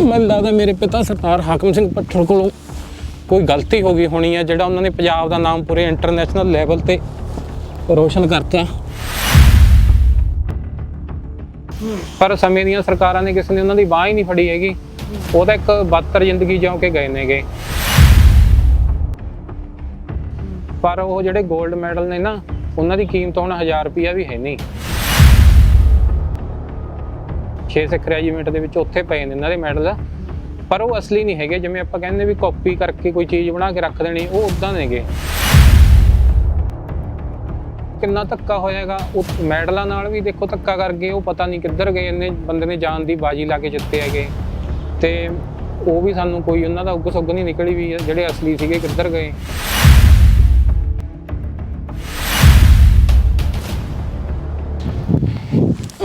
ਮੈਨੂੰ ਲੱਗਦਾ ਮੇਰੇ ਪਿਤਾ ਸਰਦਾਰ ਹਾਕਮ ਸਿੰਘ ਪੱਠਰ ਕੋਲੋਂ ਕੋਈ ਗਲਤੀ ਹੋ ਗਈ ਹੋਣੀ ਹੈ, ਜਿਹੜਾ ਉਹਨਾਂ ਨੇ ਪੰਜਾਬ ਦਾ ਨਾਮ ਪੂਰੇ ਇੰਟਰਨੈਸ਼ਨਲ ਲੈਵਲ ਤੇ ਰੋਸ਼ਨ ਕਰਤਾ। ਪਰ ਸਮੇਂ ਦੀਆਂ ਸਰਕਾਰਾਂ ਨੇ ਕਿਸੇ ਨੇ ਉਹਨਾਂ ਦੀ ਬਾਹ ਹੀ ਨਹੀਂ ਫੜੀ ਹੈਗੀ। ਉਹ ਤਾਂ ਇੱਕ ਬਦਤਰ ਜ਼ਿੰਦਗੀ ਜਿਉਂ ਕੇ ਗਏ ਨੇਗੇ। ਪਰ ਉਹ ਜਿਹੜੇ 골ਡ ਮੈਡਲ ਨੇ ਨਾ, ਉਹਨਾਂ ਦੀ ਕੀਮਤ ਹੁਣ 1000 ਰੁਪਿਆ ਵੀ ਹੈ ਨਹੀਂ। 6 ਸਿੱਖ ਰੈਜੀਮੈਂਟ ਦੇ ਵਿੱਚ ਉੱਥੇ ਪਏ ਨੇ ਇਹਨਾਂ ਦੇ। ਮੈਡਲ ਪਰ ਉਹ ਅਸਲੀ ਨਹੀਂ ਹੈਗੇ, ਜਿਵੇਂ ਆਪਾਂ ਕਹਿੰਦੇ ਵੀ ਕਾਪੀ ਕਰਕੇ ਕੋਈ ਚੀਜ਼ ਬਣਾ ਕੇ ਰੱਖ ਦੇਣੀ, ਉਹ ਉਦਾਂ ਨੇਗੇ। ਕਿੰਨਾ ਧੱਕਾ ਹੋਏਗਾ ਉਹ ਮੈਡਲਾਂ ਨਾਲ ਵੀ ਦੇਖੋ ਧੱਕਾ ਕਰ ਗਏ, ਉਹ ਪਤਾ ਨਹੀਂ ਕਿੱਧਰ ਗਏ, ਇੰਨੇ ਬੰਦੇ ਨੇ ਜਾਨ ਦੀ ਬਾਜੀ ਲਾ ਕੇ ਜਿੱਤੇ ਹੈਗੇ। ਤੇ ਉਹ ਵੀ ਸਾਨੂੰ ਕੋਈ ਉਹਨਾਂ ਦਾ ਉੱਗ ਸੁੱਗ ਨਹੀਂ ਨਿਕਲੀ ਵੀ ਜਿਹੜੇ ਅਸਲੀ ਸੀਗੇ ਕਿੱਧਰ ਗਏ।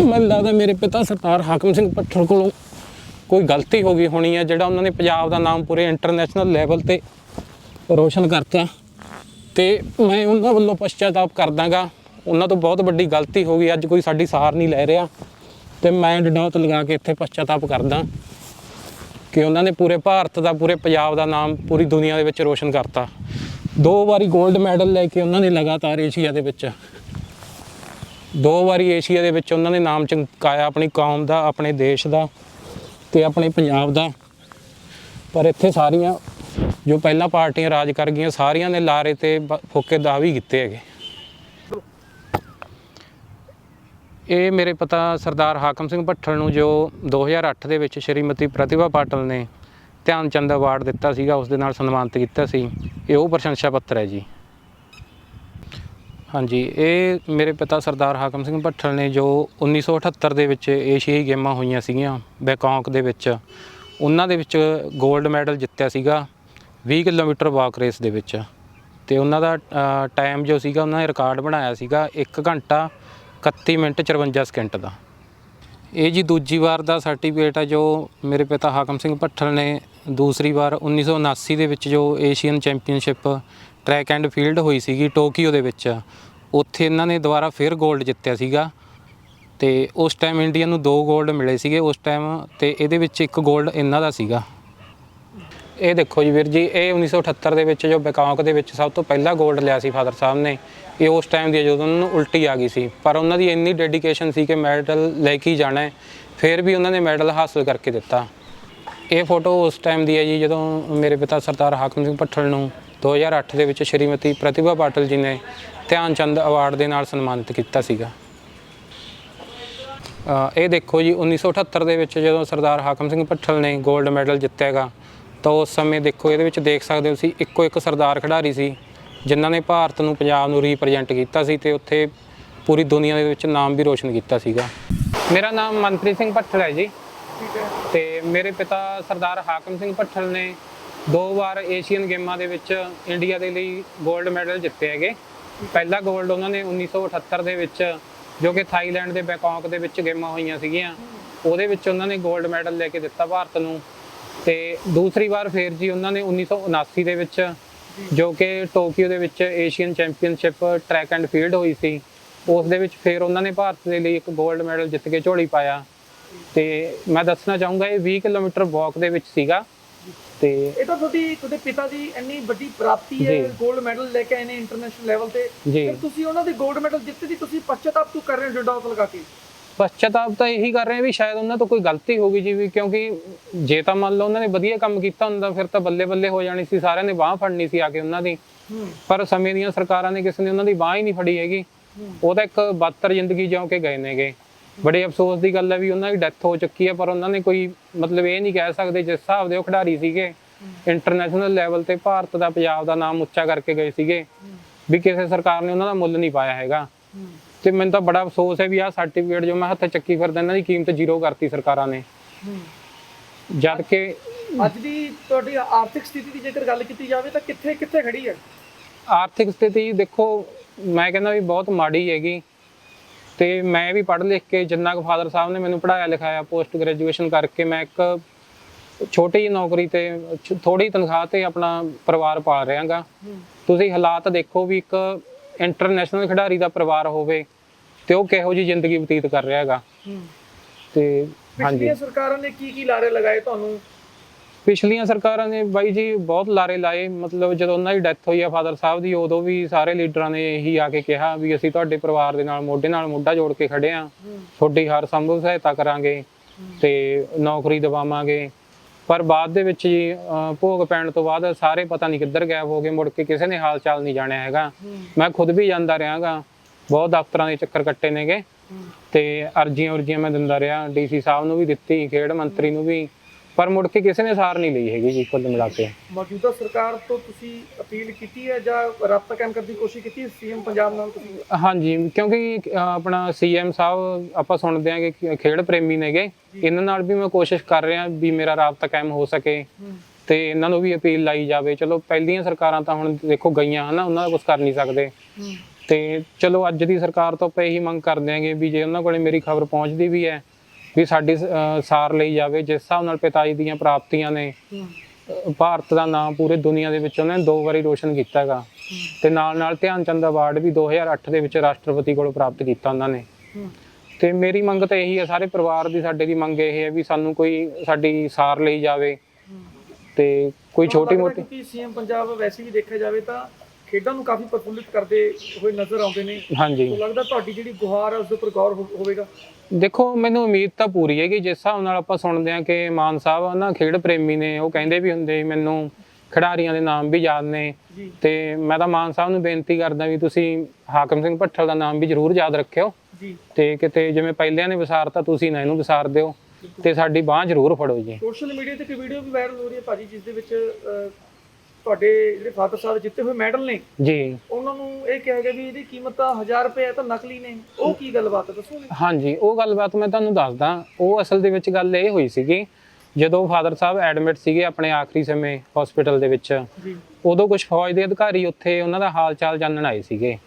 ਮੈਨੂੰ ਲੱਗਦਾ ਮੇਰੇ ਪਿਤਾ ਸਰਦਾਰ ਹਾਕਮ ਸਿੰਘ ਪੱਠਰ ਕੋਲੋਂ ਕੋਈ ਗਲਤੀ ਹੋ ਗਈ ਹੋਣੀ ਹੈ, ਜਿਹੜਾ ਉਹਨਾਂ ਨੇ ਪੰਜਾਬ ਦਾ ਨਾਮ ਪੂਰੇ ਇੰਟਰਨੈਸ਼ਨਲ ਲੈਵਲ ਤੇ ਰੋਸ਼ਨ ਕਰਤਾ। ਤੇ ਮੈਂ ਉਹਨਾਂ ਵੱਲੋਂ ਪਛਤਾਤਾਪ ਕਰਦਾਗਾ। ਉਹਨਾਂ ਤੋਂ ਬਹੁਤ ਵੱਡੀ ਗਲਤੀ ਹੋ ਗਈ, ਅੱਜ ਕੋਈ ਸਾਡੀ ਸਾਰ ਨਹੀਂ ਲੈ ਰਿਹਾ। ਤੇ ਮੈਂ ਡਡੌਤ ਲਗਾ ਕੇ ਇੱਥੇ ਪਛਤਾਤਾਪ ਕਰਦਾ ਕਿ ਉਹਨਾਂ ਨੇ ਪੂਰੇ ਭਾਰਤ ਦਾ, ਪੂਰੇ ਪੰਜਾਬ ਦਾ ਨਾਮ ਪੂਰੀ ਦੁਨੀਆ ਦੇ ਵਿੱਚ ਰੋਸ਼ਨ ਕਰਤਾ। ਦੋ ਵਾਰੀ 골ਡ ਮੈਡਲ ਲੈ ਕੇ ਉਹਨਾਂ ਨੇ ਲਗਾਤਾਰ ਏਸ਼ੀਆ ਦੇ ਵਿੱਚ ਦੋ ਵਾਰੀ ਏਸ਼ੀਆ ਦੇ ਵਿੱਚ ਉਹਨਾਂ ਨੇ ਨਾਮ ਚਮਕਾਇਆ, ਆਪਣੀ ਕੌਮ ਦਾ, ਆਪਣੇ ਦੇਸ਼ ਦਾ ਤੇ ਆਪਣੇ ਪੰਜਾਬ ਦਾ। ਪਰ ਇੱਥੇ ਸਾਰੀਆਂ ਜੋ ਪਹਿਲਾਂ ਪਾਰਟੀਆਂ ਰਾਜ ਕਰ ਗਈਆਂ, ਸਾਰੀਆਂ ਨੇ ਲਾਰੇ ਤੇ ਬ- ਫੋਕੇ ਦਾਅਵੇ ਕੀਤੇ ਹੈਗੇ। ਇਹ ਮੇਰੇ ਪਤਾ ਸਰਦਾਰ ਹਾਕਮ ਸਿੰਘ ਭੱਠਲ ਨੂੰ ਜੋ 2008 ਦੇ ਵਿੱਚ ਸ਼੍ਰੀਮਤੀ ਪ੍ਰਤਿਭਾ ਪਾਟਲ ਨੇ ਧਿਆਨ ਚੰਦ ਅਵਾਰਡ ਦਿੱਤਾ ਸੀਗਾ, ਉਸ ਦੇ ਨਾਲ ਸਨਮਾਨਿਤ ਕੀਤਾ ਸੀ। ਇਹ ਉਹ ਪ੍ਰਸ਼ੰਸਾ ਪੱਤਰ ਹੈ ਜੀ। ਹਾਂਜੀ, ਇਹ ਮੇਰੇ ਪਿਤਾ ਸਰਦਾਰ ਹਾਕਮ ਸਿੰਘ ਭੱਠਲ ਨੇ ਜੋ 1978 ਦੇ ਵਿੱਚ ਏਸ਼ੀਆਈ ਗੇਮਾਂ ਹੋਈਆਂ ਸੀਗੀਆਂ, ਬੈਂਕਾਕ ਦੇ ਵਿੱਚ, ਉਹਨਾਂ ਦੇ ਵਿੱਚ 골ਡ ਮੈਡਲ ਜਿੱਤਿਆ ਸੀਗਾ 20 ਕਿਲੋਮੀਟਰ ਵਾਕ ਰੇਸ ਦੇ ਵਿੱਚ। ਤੇ ਉਹਨਾਂ ਦਾ ਟਾਈਮ ਜੋ ਸੀਗਾ, ਉਹਨਾਂ ਨੇ ਰਿਕਾਰਡ ਬਣਾਇਆ ਸੀਗਾ 1 ਘੰਟਾ 31 ਮਿੰਟ 54 ਸਕਿੰਟ ਦਾ। ਇਹ ਜੀ ਦੂਜੀ ਵਾਰ ਦਾ ਸਰਟੀਫਿਕੇਟ ਹੈ ਜੋ ਮੇਰੇ ਪਿਤਾ ਹਾਕਮ ਸਿੰਘ ਭੱਠਲ ਨੇ, ਦੂਸਰੀ ਵਾਰ 1979 ਦੇ ਵਿੱਚ ਜੋ Asian championship track and field ਹੋਈ ਸੀਗੀ ਟੋਕੀਓ ਦੇ ਵਿੱਚ। ਉੱਥੇ ਇਹਨਾਂ ਨੇ ਦੁਬਾਰਾ ਫਿਰ 골ਡ ਜਿੱਤਿਆ ਸੀਗਾ। ਤੇ ਉਸ ਟਾਈਮ ਇੰਡੀਆ ਨੂੰ ਦੋ 골ਡ ਮਿਲੇ ਸੀਗੇ। ਉਸ ਟਾਈਮ ਤੇ ਇਹਦੇ ਵਿੱਚ ਇੱਕ 골ਡ ਇਹਨਾਂ ਦਾ ਸੀਗਾ। ਇਹ ਦੇਖੋ ਜੀ ਵੀਰ ਜੀ, ਇਹ 1978 ਦੇ ਵਿੱਚ ਜੋ ਬੈਕਾਂਕ ਦੇ ਵਿੱਚ ਸਭ ਤੋਂ ਪਹਿਲਾ 골ਡ ਲਿਆ ਸੀ ਫਾਦਰ ਸਾਹਿਬ ਨੇ। ਇਹ ਉਸ ਟਾਈਮ ਦੀ ਜਦੋਂ ਉਹਨਾਂ ਨੂੰ ਉਲਟੀ ਆ ਗਈ ਸੀ। ਪਰ ਉਹਨਾਂ ਦੀ ਇੰਨੀ ਡੈਡੀਕੇਸ਼ਨ ਸੀ ਕਿ ਮੈਡਲ ਲੈ ਕੇ ਜਾਣਾ ਹੈ। ਫਿਰ ਵੀ ਉਹਨਾਂ ਨੇ ਮੈਡਲ ਹਾਸਲ ਕਰਕੇ ਦਿੱਤਾ। ਇਹ ਫੋਟੋ ਉਸ ਟਾਈਮ ਦੀ ਹੈ ਜੀ ਜਦੋਂ ਮੇਰੇ ਪਿਤਾ ਸਰਦਾਰ ਹਾਕਮ ਸਿੰਘ ਭੱਠਲ ਨੂੰ 2008 ਦੇ ਵਿੱਚ ਸ਼੍ਰੀਮਤੀ ਪ੍ਰਤਿਭਾ ਪਾਟਲ ਜੀ ਨੇ ਧਿਆਨ ਚੰਦ ਅਵਾਰਡ ਦੇ ਨਾਲ ਸਨਮਾਨਿਤ ਕੀਤਾ ਸੀਗਾ। ਇਹ ਦੇਖੋ ਜੀ 1978 ਦੇ ਵਿੱਚ ਜਦੋਂ ਸਰਦਾਰ ਹਾਕਮ ਸਿੰਘ ਭੱਠਲ ਨੇ 골ਡ ਮੈਡਲ ਜਿੱਤਿਆਗਾ, ਤਾਂ ਉਸ ਸਮੇਂ ਦੇਖੋ ਇਹਦੇ ਵਿੱਚ ਦੇਖ ਸਕਦੇ ਹੋ ਤੁਸੀਂ, ਇੱਕੋ ਇੱਕ ਸਰਦਾਰ ਖਿਡਾਰੀ ਸੀ, ਜਿਨ੍ਹਾਂ ਨੇ ਭਾਰਤ ਨੂੰ, ਪੰਜਾਬ ਨੂੰ ਰਿਪਰੈਜ਼ੈਂਟ ਕੀਤਾ ਸੀ ਤੇ ਉੱਥੇ ਪੂਰੀ ਦੁਨੀਆ ਦੇ ਵਿੱਚ ਨਾਮ ਵੀ ਰੋਸ਼ਨ ਕੀਤਾ ਸੀਗਾ। ਮੇਰਾ ਨਾਮ ਮਨਪ੍ਰੀਤ ਸਿੰਘ ਭੱਠਲ ਹੈ ਜੀ ਤੇ ਮੇਰੇ ਪਿਤਾ ਸਰਦਾਰ ਹਾਕਮ ਸਿੰਘ ਭੱਠਲ ਨੇ ਦੋ ਵਾਰ ਏਸ਼ੀਅਨ ਗੇਮਾਂ ਦੇ ਵਿੱਚ ਇੰਡੀਆ ਦੇ ਲਈ 골ਡ ਮੈਡਲ ਜਿੱਤੇ ਹੈਗੇ। ਪਹਿਲਾ 골ਡ ਉਹਨਾਂ ਨੇ 1978 ਦੇ ਵਿੱਚ, ਜੋ ਕਿ ਥਾਈਲੈਂਡ ਦੇ ਬੈਂਕਾਕ ਦੇ ਵਿੱਚ ਗੇਮਾਂ ਹੋਈਆਂ ਸੀਗੀਆਂ। ਉਹਦੇ ਵਿੱਚ ਉਹਨਾਂ ਨੇ 골ਡ ਮੈਡਲ ਲੈ ਕੇ ਦਿੱਤਾ ਭਾਰਤ ਨੂੰ। ਤੇ ਦੂਸਰੀ ਵਾਰ ਫੇਰ ਜੀ ਉਹਨਾਂ ਨੇ 1979 ਦੇ ਵਿੱਚ, ਜੋ ਕਿ ਟੋਕੀਓ ਦੇ ਵਿੱਚ Asian championship track and field ਹੋਈ ਸੀ। ਉਸ ਦੇ ਵਿੱਚ ਫੇਰ ਉਹਨਾਂ ਨੇ ਭਾਰਤ ਦੇ ਲਈ ਇੱਕ 골ਡ ਮੈਡਲ ਜਿੱਤ ਕੇ ਝੋਲੀ ਪਾਇਆ। ਤੇ ਮੈਂ ਦੱਸਣਾ ਚਾਹੂੰਗਾ, ਇਹ 20 ਕਿਲੋਮੀਟਰ ਵਾਕ ਦੇ ਵਿੱਚ ਸੀਗਾ। ਤੇ ਇਹ ਤਾਂ ਤੁਹਾਡੀ ਤੁਹਾਡੇ ਪਿਤਾ ਦੀ ਇੰਨੀ ਵੱਡੀ ਪ੍ਰਾਪਤੀ ਹੈ ਜੀ। 골ਡ ਮੈਡਲ ਲੈ ਕੇ ਆਏ ਨੇ ਇੰਟਰਨੈਸ਼ਨਲ ਲੈਵਲ ਤੇ। ਜੀ। ਫਿਰ ਤੁਸੀਂ ਉਹਨਾਂ ਦੇ 골ਡ ਮੈਡਲ ਜਿੱਤੇ ਦੀ ਤੁਸੀਂ ਪਛਤਾਪ ਤੂੰ ਕਰ ਰਹੇ ਹੋ ਡੰਡਾ ਲਗਾ ਕੇ? ਪਛਤਾਪ ਤਾਂ ਇਹੀ ਕਰ ਰਹੇ ਆ ਵੀ ਸ਼ਾਇਦ ਉਹਨਾਂ ਤੋਂ ਕੋਈ ਗਲਤੀ ਹੋ ਗਈ ਜੀ ਵੀ ਕਿਉਂਕਿ ਜੇ ਤਾਂ ਮੰਨ ਲਓ ਉਹਨਾਂ ਨੇ ਵਧੀਆ ਕੰਮ ਕੀਤਾ ਹੁੰਦਾ ਫਿਰ ਤਾਂ ਬੱਲੇ ਬੱਲੇ ਹੋ ਜਾਣੀ ਸੀ ਸਾਰਿਆਂ ਨੇ ਬਾਹ ਫੜਨੀ ਸੀ ਆ ਕੇ ਉਹਨਾਂ ਦੀ। ਹੂੰ। ਪਰ ਸਮੇਂ ਦੀਆਂ ਸਰਕਾਰਾਂ ਨੇ ਕਿਸੇ ਨੇ ਉਹਨਾਂ ਦੀ ਬਾਹ ਹੀ ਨਹੀਂ ਫੜੀ ਹੈਗੀ। ਉਹ ਤਾਂ ਇੱਕ ਬਦਤਰ ਜ਼ਿੰਦਗੀ ਜਿਉ ਕੇ ਗਏ ਨੇਗੇ। ਬੜੇ ਅਫਸੋਸ ਦੀ ਗੱਲ ਹੈ ਵੀ ਉਹਨਾਂ ਦੀ ਡੈਥ ਹੋ ਚੁੱਕੀ ਹੈ ਪਰ ਉਹਨਾਂ ਨੇ ਕੋਈ ਮਤਲਬ ਇਹ ਨਹੀਂ ਕਹਿ ਸਕਦੇ ਜਿਸ ਹਿਸਾਬ ਦੇ ਉਹ ਖਿਡਾਰੀ ਸੀਗੇ ਇੰਟਰਨੈਸ਼ਨਲ ਲੈਵਲ ਤੇ ਭਾਰਤ ਦਾ ਪੰਜਾਬ ਦਾ ਨਾਮ ਉੱਚਾ ਕਰਕੇ ਗਏ ਸੀਗੇ ਵੀ ਕਿਸੇ ਸਰਕਾਰ ਨੇ ਉਹਨਾਂ ਦਾ ਮੁੱਲ ਨਹੀਂ ਪਾਇਆ ਹੈਗਾ। ਤੇ ਮੈਨੂੰ ਤਾਂ ਬੜਾ ਅਫਸੋਸ ਹੈ ਵੀ ਆਹ ਸਰਟੀਫਿਕੇਟ ਜੋ ਮੈਂ ਹੱਥ ਚੱਕੀ ਫਿਰਦਾ ਇਹਨਾਂ ਦੀ ਕੀਮਤ ਜ਼ੀਰੋ ਕਰਤੀ ਸਰਕਾਰਾਂ ਨੇ। ਜਦ ਕਿ ਅੱਜ ਦੀ ਤੁਹਾਡੀ ਆਰਥਿਕ ਸਥਿਤੀ ਦੀ ਜੇਕਰ ਗੱਲ ਕੀਤੀ ਜਾਵੇ ਤਾਂ ਕਿੱਥੇ ਕਿੱਥੇ ਖੜੀ ਹੈ? ਆਰਥਿਕ ਸਥਿਤੀ ਦੇਖੋ ਮੈਂ ਕਹਿੰਦਾ ਵੀ ਬਹੁਤ ਮਾੜੀ ਹੈਗੀ। ਤੇ ਮੈਂ ਵੀ ਪੜ੍ਹ ਲਿਖ ਕੇ ਜਿੰਨਾ ਕੁ ਫਾਦਰ ਸਾਹਿਬ ਨੇ ਮੈਨੂੰ ਪੜਾਇਆ ਲਿਖਾਇਆ ਪੋਸਟ ਗ੍ਰੈਜੂਏਸ਼ਨ ਕਰਕੇ ਮੈਂ ਇੱਕ ਛੋਟੀ ਜਿਹੀ ਨੌਕਰੀ ਤੇ ਥੋੜੀ ਤਨਖਾਹ ਤੇ ਆਪਣਾ ਪਰਿਵਾਰ ਪਾਲ ਰਿਹਾਗਾ। ਤੁਸੀਂ ਹਾਲਾਤ ਦੇਖੋ ਵੀ ਇੱਕ ਇੰਟਰਨੈਸ਼ਨਲ ਖਿਡਾਰੀ ਦਾ ਪਰਿਵਾਰ ਹੋਵੇ ਤੇ ਉਹ ਕਿਹੋ ਜਿਹੀ ਜ਼ਿੰਦਗੀ ਬਤੀਤ ਕਰ ਰਿਹਾ ਹੈਗਾ ਤੇ ਪਿਛਲੀਆਂ ਸਰਕਾਰਾਂ ਨੇ ਕੀ ਕੀ ਲਾਰੇ ਲਗਾਏ ਤੁਹਾਨੂੰ? ਪਿਛਲੀਆਂ ਸਰਕਾਰਾਂ ਨੇ ਬਾਈ ਜੀ ਬਹੁਤ ਲਾਰੇ ਲਾਏ ਮਤਲਬ ਜਦੋਂ ਉਹਨਾਂ ਦੀ ਡੈਥ ਹੋਈ ਆ ਫਾਦਰ ਸਾਹਿਬ ਦੀ ਉਦੋਂ ਵੀ ਸਾਰੇ ਲੀਡਰਾਂ ਨੇ ਇਹੀ ਆ ਕੇ ਕਿਹਾ ਵੀ ਅਸੀਂ ਤੁਹਾਡੇ ਪਰਿਵਾਰ ਦੇ ਨਾਲ ਮੋਢੇ ਨਾਲ ਮੋਢਾ ਜੋੜ ਕੇ ਖੜੇ ਆ। ਤੁਹਾਡੀ ਹਰ ਸੰਭਵ ਸਹਾਇਤਾ ਕਰਾਂਗੇ ਤੇ ਨੌਕਰੀ ਦਿਵਾਵਾਂਗੇ। ਪਰ ਬਾਅਦ ਦੇ ਵਿੱਚ ਜੀ ਭੋਗ ਪੈਣ ਤੋਂ ਬਾਅਦ ਸਾਰੇ ਪਤਾ ਨਹੀਂ ਕਿੱਧਰ ਗਾਇਬ ਹੋ ਗਏ ਮੁੜ ਕੇ ਕਿਸੇ ਨੇ ਹਾਲ ਚਾਲ ਨਹੀਂ ਜਾਣਿਆ ਹੈਗਾ। ਮੈਂ ਖੁਦ ਵੀ ਜਾਂਦਾ ਰਿਹਾਗਾ। ਬਹੁਤ ਦਫ਼ਤਰਾਂ ਦੇ ਚੱਕਰ ਕੱਟੇ ਨੇਗੇ। ਤੇ ਅਰਜ਼ੀਆਂ ਉਰਜੀਆਂ ਮੈਂ ਦਿੰਦਾ ਰਿਹਾ ਡੀਸੀ ਸਾਹਿਬ ਨੂੰ ਵੀ ਦਿੱਤੀ ਖੇਡ ਮੰਤਰੀ ਨੂੰ ਵੀ। ਪਰ ਮੁੜ ਕੇ ਕਿਸੇ ਨੇ ਸਾਰ ਨਹੀਂ ਲਈ ਹੈਗੀ ਜੀ ਕੁੱਲ ਮਿਲਾ ਕੇ। ਮੌਜੂਦਾ ਸਰਕਾਰ ਤੋਂ ਤੁਸੀਂ ਅਪੀਲ ਕੀਤੀ ਹੈ ਜਾਂ ਰਾਬਤਾ ਕਾਇਮ ਕਰਨ ਦੀ ਕੋਸ਼ਿਸ਼ ਕੀਤੀ ਹੈ? ਸੀਐਮ ਪੰਜਾਬ ਨਾਲ ਤੁਸੀਂ ਹਾਂਜੀ ਕਿਉਂਕਿ ਆਪਣਾ ਸੀਐਮ ਸਾਹਿਬ ਆਪਾਂ ਸੁਣਦੇ ਆਂਗੇ ਕਿ ਖੇਡ ਪ੍ਰੇਮੀ ਨੇਗੇ। ਇਹਨਾਂ ਨਾਲ ਵੀ ਮੈਂ ਕੋਸ਼ਿਸ਼ ਕਰ ਰਿਹਾ ਵੀ ਮੇਰਾ ਰਾਬਤਾ ਕਾਇਮ ਹੋ ਸਕੇ। ਤੇ ਇਹਨਾਂ ਨੂੰ ਵੀ ਅਪੀਲ ਲਾਈ ਜਾਵੇ। ਚਲੋ ਪਹਿਲੀਆਂ ਸਰਕਾਰਾਂ ਤਾਂ ਹੁਣ ਦੇਖੋ ਗਈਆਂ ਹਨਾ ਉਹਨਾਂ ਦਾ ਕੁਝ ਕਰ ਨਹੀਂ ਸਕਦੇ। ਤੇ ਚਲੋ ਅੱਜ ਦੀ ਸਰਕਾਰ ਤੋਂ ਆਪਾਂ ਇਹੀ ਮੰਗ ਕਰਦੇ ਆਂਗੇ ਵੀ ਜੇ ਉਹਨਾਂ ਕੋਲੇ ਮੇਰੀ ਖਬਰ ਪਹੁੰਚਦੀ ਵੀ ਹੈ ਵੀ ਸਾਡੀ ਅਹ, ਸਾਰ ਲਈ ਜਾਵੇ ਜਿਸ ਹਿਸਾਬ ਨਾਲ ਪਿਤਾ ਜੀ ਦੀਆਂ ਪ੍ਰਾਪਤੀਆਂ ਨੇ ਅਹ, ਭਾਰਤ ਦਾ ਨਾਮ ਪੂਰੇ ਦੁਨੀਆ ਦੇ ਵਿੱਚ ਉਹਨੇ ਦੋ ਵਾਰੀ ਰੋਸ਼ਨ ਕੀਤਾ ਹੈਗਾ। ਤੇ ਨਾਲ ਨਾਲ ਧਿਆਨ ਚੰਦ ਅਵਾਰਡ ਵੀ 2008 ਦੇ ਵਿੱਚ ਰਾਸ਼ਟਰਪਤੀ ਕੋਲੋਂ ਪ੍ਰਾਪਤ ਕੀਤਾ ਉਹਨਾਂ ਨੇ। ਤੇ ਮੇਰੀ ਮੰਗ ਤਾਂ ਇਹੀ ਹੈ ਸਾਰੇ ਪਰਿਵਾਰ ਦੀ ਸਾਡੇ ਦੀ ਮੰਗ ਇਹ ਹੈ ਵੀ ਸਾਨੂੰ ਕੋਈ ਸਾਡੀ ਸਾਰ ਲਈ ਜਾਵੇ। ਤੇ ਕੋਈ ਛੋਟੀ ਮੋਟੀ ਕਿ ਸੀਐਮ ਪੰਜਾਬ ਵੈਸੇ ਵੀ ਦੇਖਿਆ ਜਾਵੇ ਤਾਂ ਖੇਡਾਂ ਨੂੰ ਕਾਫੀ ਪ੍ਰਫੁੱਲਿਤ ਕਰਦੇ ਹੋਏ ਨਜ਼ਰ ਆਉਂਦੇ ਨੇ। ਹਾਂਜੀ। ਤਾਂ ਲੱਗਦਾ ਤੁਹਾਡੀ ਜਿਹੜੀ ਗੁਹਾਰ ਹੈ ਉਸ ਦੇ ਉੱਪਰ ਗੌਰ ਹੋ- ਹੋਵੇਗਾ? ਦੇਖੋ ਮੈਨੂੰ ਉਮੀਦ ਤਾਂ ਪੂਰੀ ਹੈ ਕਿ ਜਿਸ ਹਿਸਾਬ ਨਾਲ ਆਪਾਂ ਸੁਣਦੇ ਹਾਂ ਕਿ ਮਾਨ ਸਾਹਿਬ ਨਾ ਖੇਡ ਪ੍ਰੇਮੀ ਨੇ ਉਹ ਕਹਿੰਦੇ ਵੀ ਹੁੰਦੇ ਮੈਨੂੰ ਖਿਡਾਰੀਆਂ ਦੇ ਨਾਮ ਵੀ ਯਾਦ ਨੇ। ਜੀ। ਤੇ ਮੈਂ ਤਾਂ ਮਾਨ ਸਾਹਿਬ ਨੂੰ ਬੇਨਤੀ ਕਰਦਾ ਵੀ ਤੁਸੀਂ ਹਾਕਮ ਸਿੰਘ ਭੱਠਲ ਦਾ ਨਾਮ ਵੀ ਜ਼ਰੂਰ ਯਾਦ ਰੱਖਿਓ। ਜੀ। ਤੇ ਕਿਤੇ ਜਿਵੇਂ ਪਹਿਲਿਆਂ ਨੇ ਵਿਸਾਰਤਾ ਤੁਸੀਂ ਨਾ ਇਹਨੂੰ ਵਿਸਾਰ ਦਿਓ ਤੇ ਸਾਡੀ ਬਾਹ ਜ਼ਰੂਰ ਫੜੋ ਜੀ। ਸੋਸ਼ਲ ਮੀਡੀਆ ਤੇ ਇੱਕ ਵੀਡੀਓ ਵੀ ਵਾਇਰਲ ਹੋ ਰਹੀ ਹੈ ਭਾਜੀ ਜਿਸ ਦੇ ਵਿੱਚ ਅਹ, ਤੁਹਾਡੇ ਜਿਹੜੇ ਫਾਦਰ ਸਾਹਿਬ ਜਿੱਤੇ ਹੋਏ ਮੈਡਲ ਨੇ ਜੀ। ਉਹਨਾਂ ਨੂੰ ਇਹ ਕਿਹਾ ਗਿਆ ਵੀ ਇਹਦੀ ਕੀਮਤ ਤਾਂ 1000 ਰੁਪਏ ਹੈ ਤਾਂ ਨਕਲੀ ਨੇ। ਉਹ ਕੀ ਗੱਲਬਾਤ ਹੈ ਦੱਸੋਗੇ? ਹਾਂਜੀ ਉਹ ਗੱਲਬਾਤ ਮੈਂ ਤੁਹਾਨੂੰ ਦੱਸਦਾ। ਉਹ ਅਸਲ ਦੇ ਵਿੱਚ ਗੱਲ ਇਹ ਹੋਈ ਸੀਗੀ ਜਦੋਂ ਫਾਦਰ ਸਾਹਿਬ ਐਡਮਿਟ ਸੀਗੇ ਆਪਣੇ ਆਖਰੀ ਸਮੇਂ ਹਸਪੀਟਲ ਦੇ ਵਿੱਚ ਉਦੋਂ ਕੁਝ ਫੌਜ ਦੇ ਅਧਿਕਾਰੀ ਉੱਥੇ ਉਹਨਾਂ ਦਾ ਹਾਲ ਚਾਲ ਜਾਣਨ ਆਏ ਸੀਗੇ।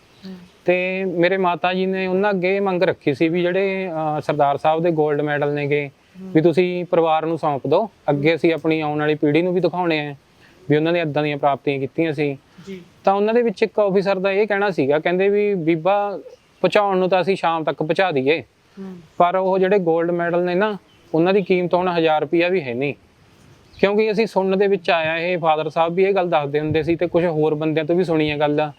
ਤੇ ਮੇਰੇ ਮਾਤਾ ਜੀ ਨੇ ਉਹਨਾਂ ਅੱਗੇ ਮੰਗ ਰੱਖੀ ਸੀ ਵੀ ਜਿਹੜੇ ਸਰਦਾਰ ਸਾਹਿਬ ਦੇ 골ਡ ਮੈਡਲ ਨੇਗੇ ਵੀ ਤੁਸੀਂ ਪਰਿਵਾਰ ਨੂੰ ਸੌਂਪ ਦਿਓ ਅੱਗੇ ਅਸੀਂ ਆਪਣੀ ਆਉਣ ਵਾਲੀ ਪੀੜ੍ਹੀ ਨੂੰ ਵੀ ਦਿਖਾਉਣੇ ਆ। ਵੀ ਉਹਨਾਂ ਨੇ ਇਦਾਂ ਦੀਆਂ ਪ੍ਰਾਪਤੀਆਂ ਕੀਤੀਆਂ ਸੀ। ਜੀ। ਤਾਂ ਉਹਨਾਂ ਦੇ ਵਿੱਚ ਇੱਕ ਆਫੀਸਰ ਦਾ ਇਹ ਕਹਿਣਾ ਸੀਗਾ ਕਹਿੰਦੇ ਵੀ ਬੀਬਾ ਪਹੁੰਚਾਉਣ ਨੂੰ ਤਾਂ ਅਸੀਂ ਸ਼ਾਮ ਤੱਕ ਪਹੁੰਚਾ ਦਈਏ। ਪਰ ਉਹ ਜਿਹੜੇ 골ਡ ਮੈਡਲ ਨੇ ਨਾ ਉਹਨਾਂ ਦੀ ਕੀਮਤ ਹੁਣ 1000 ਰੁਪਿਆ ਵੀ ਹੈ ਨਹੀਂ। ਕਿਉਂਕਿ ਅਸੀਂ ਸੁਣਨ ਦੇ ਵਿੱਚ ਆਇਆ ਇਹ ਫਾਦਰ ਸਾਹਿਬ ਵੀ ਇਹ ਗੱਲ ਦੱਸਦੇ ਹੁੰਦੇ ਸੀ ਤੇ ਕੁਝ ਹੋਰ ਬੰਦਿਆਂ ਤੋਂ ਵੀ ਸੁਣੀ ਹੈ ਗੱਲ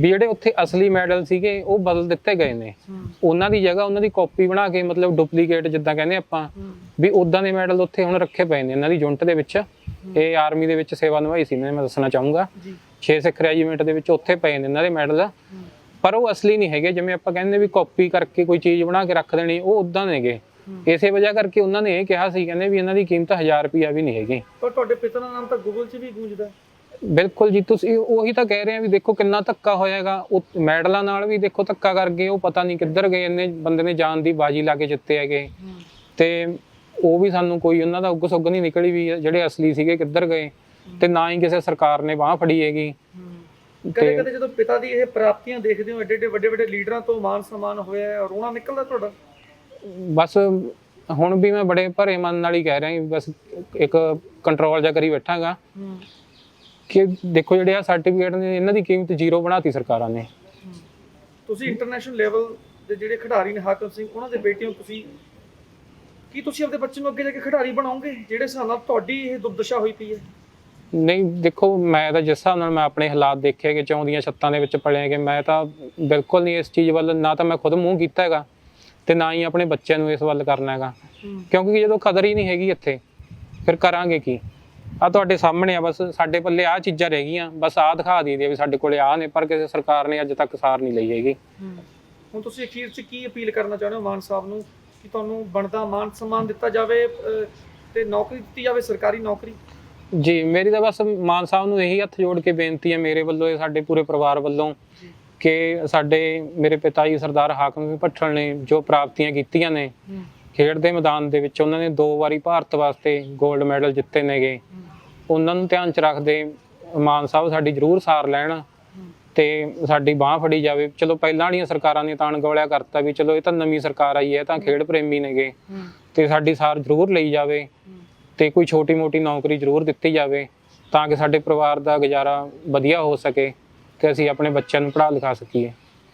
ਵੀ ਜਿਹੜੇ ਉੱਥੇ ਅਸਲੀ ਮੈਡਲ ਸੀਗੇ ਉਹ ਬਦਲ ਦਿੱਤੇ ਗਏ ਨੇ। ਉਹਨਾਂ ਦੀ ਜਗ੍ਹਾ ਉਹਨਾਂ ਦੀ ਕਾਪੀ ਬਣਾ ਕੇ ਮਤਲਬ ਡੁਪਲੀਕੇਟ ਜਿੱਦਾਂ ਕਹਿੰਦੇ ਆਪਾਂ ਵੀ ਉਦਾਂ ਦੇ ਮੈਡਲ ਉੱਥੇ ਹੁਣ ਰੱਖੇ ਪਏ ਨੇ ਇਹਨਾਂ ਦੀ ਯੂਨਿਟ ਦੇ ਵਿੱਚ। ਇਹ ਆਰਮੀ ਦੇ ਵਿੱਚ ਸੇਵਾ ਨਿਭਾਈ ਸੀ ਮੈਂ ਮੈਂ ਦੱਸਣਾ ਚਾਹੂੰਗਾ। ਜੀ। 6 ਸਿੱਖ ਰੈਜੀਮੈਂਟ ਦੇ ਵਿੱਚ ਉੱਥੇ ਪਏ ਨੇ ਇਹਨਾਂ ਦੇ ਮੈਡਲ। ਪਰ ਉਹ ਅਸਲੀ ਨਹੀਂ ਹੈਗੇ ਜਿਵੇਂ ਆਪਾਂ ਕਹਿੰਦੇ ਵੀ ਕਾਪੀ ਕਰਕੇ ਕੋਈ ਚੀਜ਼ ਬਣਾ ਕੇ ਰੱਖ ਦੇਣੀ ਉਹ ਉਦਾਂ ਨੇਗੇ। ਇਸੇ ਵਜ੍ਹਾ ਕਰਕੇ ਉਹਨਾਂ ਨੇ ਇਹ ਕਿਹਾ ਸੀ ਕਹਿੰਦੇ ਵੀ ਇਹਨਾਂ ਦੀ ਕੀਮਤ 1000 ਰੁਪਿਆ ਵੀ ਨਹੀਂ ਹੈਗੀ। ਪਰ ਤੁਹਾਡੇ ਪਿਤਾ ਦਾ ਨਾਮ ਤਾਂ ਗੂਗਲ 'ਚ ਵੀ ਗੂੰਜਦਾ। ਬਿਲਕੁਲ ਜੀ ਤੁਸੀਂ ਉਹੀ ਤਾਂ ਕਹਿ ਰਹੇ ਆ ਵੀ ਦੇਖੋ ਕਿੰਨਾ ਧੱਕਾ ਹੋਇਆਗਾ। ਉਹ ਮੈਡਲਾਂ ਨਾਲ ਵੀ ਦੇਖੋ ਧੱਕਾ ਕਰ ਗਏ ਉਹ ਪਤਾ ਨਹੀਂ ਕਿੱਧਰ ਗਏ ਇੰਨੇ ਬੰਦੇ ਨੇ ਜਾਨ ਦੀ ਬਾਜੀ ਲਾ ਕੇ ਜਿੱਤੇ ਹੈਗੇ। ਤੇ ਉਹ ਵੀ ਸਾਨੂੰ ਕੋਈ ਉਹਨਾਂ ਦਾ ਉੱਗ ਸੁੱਗ ਨਹੀਂ ਨਿਕਲੀ ਵੀ ਜਿਹੜੇ ਅਸਲੀ ਸੀਗੇ ਕਿੱਧਰ ਗਏ ਤੇ ਨਾ ਹੀ ਕਿਸੇ ਸਰਕਾਰ ਨੇ ਬਾਹ ਫੜੀ ਹੈਗੀ। ਕਦੇ ਕਦੇ ਜਦੋਂ ਪਿਤਾ ਦੀ ਇਹ ਪ੍ਰਾਪਤੀਆਂ ਦੇਖਦੇ ਹੋ ਐਡੇ ਐਡੇ ਵੱਡੇ ਵੱਡੇ ਲੀਡਰਾਂ ਤੋਂ ਮਾਨ ਸਨਮਾਨ ਹੋਇਆ ਹੈ ਰੋਣਾ ਨਿਕਲਦਾ ਤੁਹਾਡਾ? ਬਸ ਹੁਣ ਵੀ ਮੈਂ ਬੜੇ ਭਰੇ ਮਨ ਨਾਲ ਹੀ ਕਹਿ ਰਿਹਾ ਬਸ ਇੱਕ ਕੰਟਰੋਲ ਜਾ ਕਰੀ ਬੈਠਾਗਾ। ਕਿ ਦੇਖੋ ਜਿਹੜੇ ਆ ਸਰਟੀਫਿਕੇਟ ਨੇ ਇਹਨਾਂ ਦੀ ਕੀਮਤ ਜ਼ੀਰੋ ਬਣਾਤੀ ਸਰਕਾਰਾਂ ਨੇ। ਤੁਸੀਂ ਇੰਟਰਨੈਸ਼ਨਲ ਲੈਵਲ ਦੇ ਜਿਹੜੇ ਖਿਡਾਰੀ ਨੇ ਹਾਕਮ ਸਿੰਘ ਉਹਨਾਂ ਦੇ ਬੇਟੇ ਹੋ ਤੁਸੀਂ ਕੀ ਤੁਸੀਂ ਆਪਣੇ ਬੱਚੇ ਨੂੰ ਅੱਗੇ ਜਾ ਕੇ ਖਿਡਾਰੀ ਬਣਾਓਗੇ? ਜਿਹੜੇ ਹਿਸਾਬ ਨਾਲ ਤੁਹਾਡੀ ਇਹ ਦੁਰਦਸ਼ਾ ਹੋਈ ਪਈ ਹੈ। ਨਹੀਂ ਦੇਖੋ ਮੈਂ ਤਾਂ ਜਿਸ ਹਿਸਾਬ ਨਾਲ ਮੈਂ ਆਪਣੇ ਹਾਲਾਤ ਦੇਖੇ ਕਿ ਚੌਂਦੀਆਂ ਛੱਤਾਂ ਦੇ ਵਿੱਚ ਪਲਿਆ ਕਿ ਮੈਂ ਤਾਂ ਬਿਲਕੁਲ ਨਹੀਂ ਇਸ ਚੀਜ਼ ਵੱਲ ਨਾ ਤਾਂ ਮੈਂ ਖੁਦ ਮੂੰਹ ਕੀਤਾ ਹੈਗਾ ਤੇ ਨਾ ਹੀ ਆਪਣੇ ਬੱਚਿਆਂ ਨੂੰ ਇਸ ਵੱਲ ਕਰਨਾ ਹੈਗਾ। ਕਿਉਂਕਿ ਜਦੋਂ ਕਦਰ ਹੀ ਨਹੀਂ ਹੈਗੀ ਇੱਥੇ ਫਿਰ ਕਰਾਂਗੇ ਕੀ? ਆ ਤੁਹਾਡੇ ਸਾਹਮਣੇ ਆ ਬਸ ਸਾਡੇ ਪੱਲੇ ਆ ਚੀਜ਼ਾਂ ਰਹਿ ਗਈਆਂ ਬਸ ਆ ਦਿਖਾ ਦਈਦੀ ਵੀ ਸਾਡੇ ਕੋਲੇ ਆ ਨੇ ਪਰ ਕਿਸੇ ਸਰਕਾਰ ਨੇ ਅੱਜ ਤੱਕ ਸਾਰ ਨਹੀਂ ਲਈ ਹੈਗੀ। ਹੁਣ ਤੁਸੀਂ ਅਖੀਰ 'ਚ ਕੀ ਅਪੀਲ ਕਰਨਾ ਚਾਹੁੰਦੇ ਹੋ ਮਾਨ ਸਾਹਿਬ ਨੂੰ? ਕਿ ਤੁਹਾਨੂੰ ਬਣਦਾ ਮਾਨ ਸਨਮਾਨ ਦਿੱਤਾ ਜਾਵੇ ਤੇ ਨੌਕਰੀ ਦਿੱਤੀ ਜਾਵੇ ਸਰਕਾਰੀ ਨੌਕਰੀ? ਜੀ ਮੇਰੀ ਤਾਂ ਬਸ ਮਾਨ ਸਾਹਿਬ ਨੂੰ ਇਹੀ ਹੱਥ ਜੋੜ ਕੇ ਬੇਨਤੀ ਹੈ ਮੇਰੇ ਵੱਲੋਂ ਇਹ ਸਾਡੇ ਪੂਰੇ ਪਰਿਵਾਰ ਵੱਲੋਂ ਕਿ ਸਾਡੇ ਮੇਰੇ ਪਿਤਾ ਜੀ ਸਰਦਾਰ ਹਾਕਮ ਸਿੰਘ ਭੱਠਲ ਨੇ ਜੋ ਪ੍ਰਾਪਤੀਆਂ ਕੀਤੀਆਂ ਨੇ ਖੇਡ ਦੇ ਮੈਦਾਨ ਦੇ ਵਿੱਚ ਉਹਨਾਂ ਨੇ ਦੋ ਵਾਰੀ ਭਾਰਤ ਵਾਸਤੇ 골ਡ ਮੈਡਲ ਜਿੱਤੇ ਨੇਗੇ। ਉਹਨਾਂ ਨੂੰ ਧਿਆਨ ਚ ਰੱਖਦੇ ਮਾਨ ਸਾਹਿਬ ਸਾਡੀ ਜ਼ਰੂਰ ਸਾਰ ਲੈਣ। ਤੇ ਸਾਡੀ ਬਾਹ ਫੜੀ ਜਾਵੇ। ਚਲੋ ਪਹਿਲਾਂ ਵਾਲੀਆਂ ਸਰਕਾਰਾਂ ਨੇ ਤਾਂ ਅਣਗੌਲਿਆ ਕਰਤਾ ਵੀ ਚਲੋ ਇਹ ਤਾਂ ਨਵੀਂ ਸਰਕਾਰ ਆਈ ਹੈ ਤਾਂ ਖੇਡ ਪ੍ਰੇਮੀ ਨੇਗੇ। ਤੇ ਸਾਡੀ ਸਾਰ ਜ਼ਰੂਰ ਲਈ ਜਾਵੇ ਤੇ ਕੋਈ ਛੋਟੀ ਮੋਟੀ ਨੌਕਰੀ ਜ਼ਰੂਰ ਦਿੱਤੀ ਜਾਵੇ ਤਾਂ ਕਿ ਸਾਡੇ ਪਰਿਵਾਰ ਦਾ ਗੁਜ਼ਾਰਾ ਵਧੀਆ ਹੋ ਸਕੇ ਤੇ ਅਸੀਂ ਆਪਣੇ ਬੱਚਿਆਂ ਨੂੰ ਪੜ੍ਹਾ ਲਿਖਾ ਸਕੀਏ।